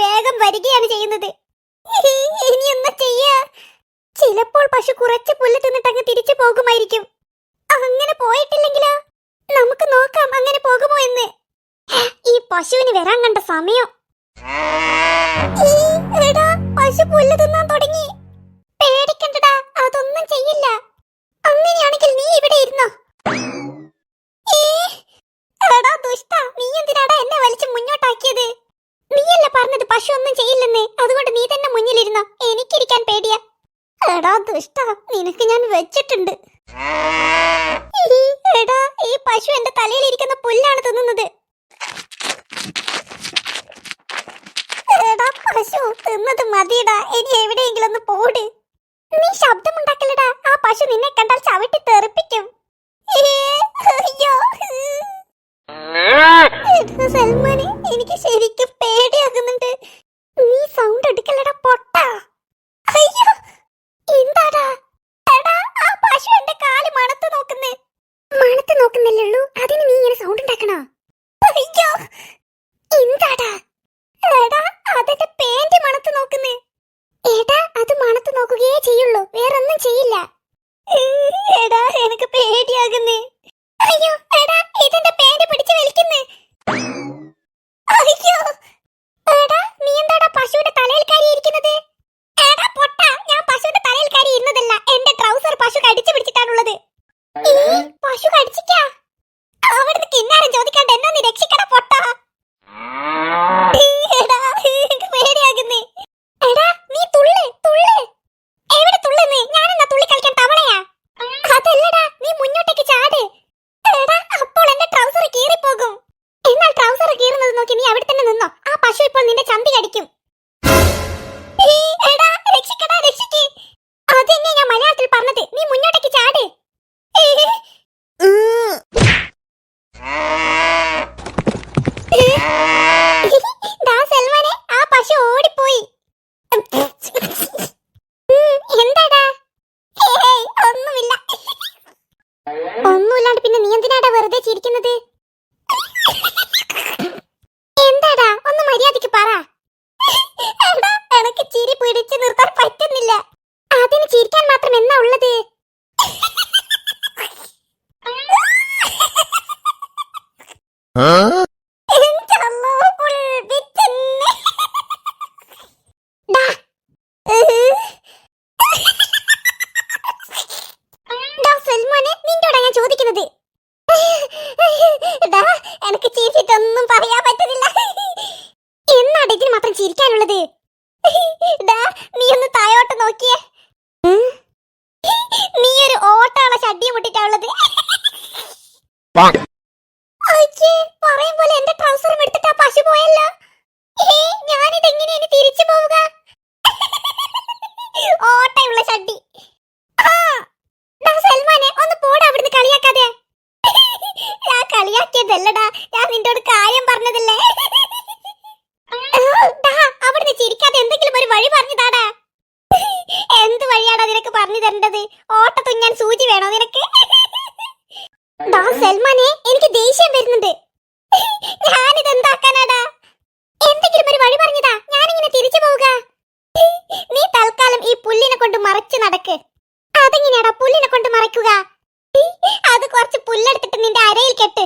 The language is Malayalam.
വേഗം വരികയാണ് ചെയ്യുന്നത്. ഇനി എന്താ ചെയ്യാ. ചിലപ്പോൾ പശു കുറച്ച് പുല്ല് തിന്നിട്ട് അങ്ങ് തിരിച്ചു പോകുമായിരിക്കും. അങ്ങനെ പോയിട്ടില്ലെങ്കിലോ? നമുക്ക് നോക്കാം അങ്ങനെ പോകുമോ എന്ന്. ഈ പശുവിന് വരാൻ കണ്ട സമയം. പശു പുല്ല് തിന്നാൻ തുടങ്ങി. എനിക്കിരിക്കാൻ പേടിയാ. എടാ ദുഷ്ട നിനക്ക് ഞാൻ വെച്ചിട്ടുണ്ട്. എടാ ഈ പശു എന്റെ തലയിൽ ഇരിക്കുന്ന പുല്ലാണ് തിന്നുന്നത്. എടാ പശു തിന്നത് മതിയടാ. ഇനി എവിടെയെങ്കിലും ഒന്ന് പോട്. നീ ശബ്ദമുണ്ടാക്കലടാ ആ പശു നിന്നെ കണ്ടാൽ ചവിട്ടി തെറിപ്പിക്കും. സൽമാനെ എനിക്ക് ശരിക്കും പേടിയാകുന്നുണ്ട് നീ സൗണ്ട് എടുക്കലടാ പൊട്ട അയ്യോ എന്താടാ എടാ ആ പശു എന്റെ കാൽ മണത്ത് നോക്കുന്നേ മണത്ത് നോക്കുന്നല്ലേ ഉള്ളൂ അതിന് നീ ഇങ്ങനെ സൗണ്ട് ഉണ്ടാക്കണോ? അയ്യോ എന്താടാ? എടാ അതെന്റെ പേന്റ് മണത്ത് നോക്കുന്നേ. എടാ അത് മണത്ത് നോക്കുകയേ ചെയ്യുള്ളൂ വേറൊന്നും ചെയ്യില്ല. എടാ എനിക്ക് പേടിയാകുന്നേ. അയ്യോ എടാ ഇതെന്റെ പേന്റ് പിടിച്ച് വലിക്കുന്നേ. അയ്യോ എടാ നീ എന്താടാ പശുവിന്റെ തലയിൽ കയറി ഇരിക്കുന്നത് എടാ പൊട്ട ഞാൻ പശുവിന്റെ തലയിൽ കയറി ഇരുന്നതല്ല എന്റെ ട്രൗസർ പശു കടിച്ചു പിടിച്ചിട്ടാണുള്ളത്. ഈ പശു കടിച്ചിക്കാ ഞാൻ പറഞ്ഞത്. നീ മുന്നോട്ടേക്ക് ചാട്. ആ പശു ഓടിപ്പോയി. എന്താടാ? ഒന്നുമില്ല. ഒന്നുമില്ലാണ്ട് പിന്നെ നീ എന്തിനാടാ വെറുതെ ചിരിക്കുന്നത്? എന്താടാ? ഒന്ന് മര്യാദയ്ക്ക് പറ. എനക്ക് ചിരി പിടിച്ചു നിർത്താൻ പറ്റുന്നില്ല. അതിന് ചിരിക്കാൻ ഉള്ളത്? ചോദിക്കുന്നത്. എനക്ക് ചിരിച്ചിട്ടൊന്നും പറയാൻ പറ്റുന്നില്ല. എന്നാണ് ഇതിന് മാത്രം ചിരിക്കാനുള്ളത് ഡാ, നീ ഒന്ന് താഴോട്ട് നോക്കിയേ ഉം? നീ ഒരു ഓട്ടാള ചട്ടിയും മുട്ടിട്ടാ ഉള്ളത് അയ്യേ, പറയും പോലെ എന്റെ ട്രൗസറും എടുത്തിട്ട് ആ പശു പോയല്ലോ. ഞാനിത് എങ്ങനെയാണ് തിരിച്ചു പോവുക? ഓട്ടയുള്ള ചട്ടി. സൽമാനെ ഒന്ന് പോടാ അവിടുന്ന് കളിയാക്കാതെ. ഞാൻ കളിയാക്കിയതല്ലടാ. ഞാൻ നിന്നോട് കാര്യം പറഞ്ഞതല്ലേ? അവിടുന്ന് ചിരിക്കാതെ എന്തെങ്കിലും ഒരു വഴി പറഞ്ഞതാടാ. എന്ത് വഴിയാടാ നിനക്ക് പറഞ്ഞു തരേണ്ടത്? ഓട്ട തുന്നാൻ സൂചി വേണോ നിനക്ക്? സൽമാനെ എനിക്ക് ദേഷ്യം വരുന്നുണ്ട്. ഞാനിത് എന്താക്കാനാടാ എന്തെങ്കിലും ഒരു വഴി പറഞ്ഞതാ ഞാനിങ്ങനെ തിരിച്ചു പോവുക. നീ തൽക്കാലം ഈ പുല്ലിനെ കൊണ്ട് മറച്ചു നടക്ക്. അതെങ്ങനെയാടാ പുല്ലിനെ കൊണ്ട് മറയ്ക്കുക അത് കുറച്ച് പുല്ലെടുത്തിട്ട് നിന്റെ അരയിൽ കെട്ട്.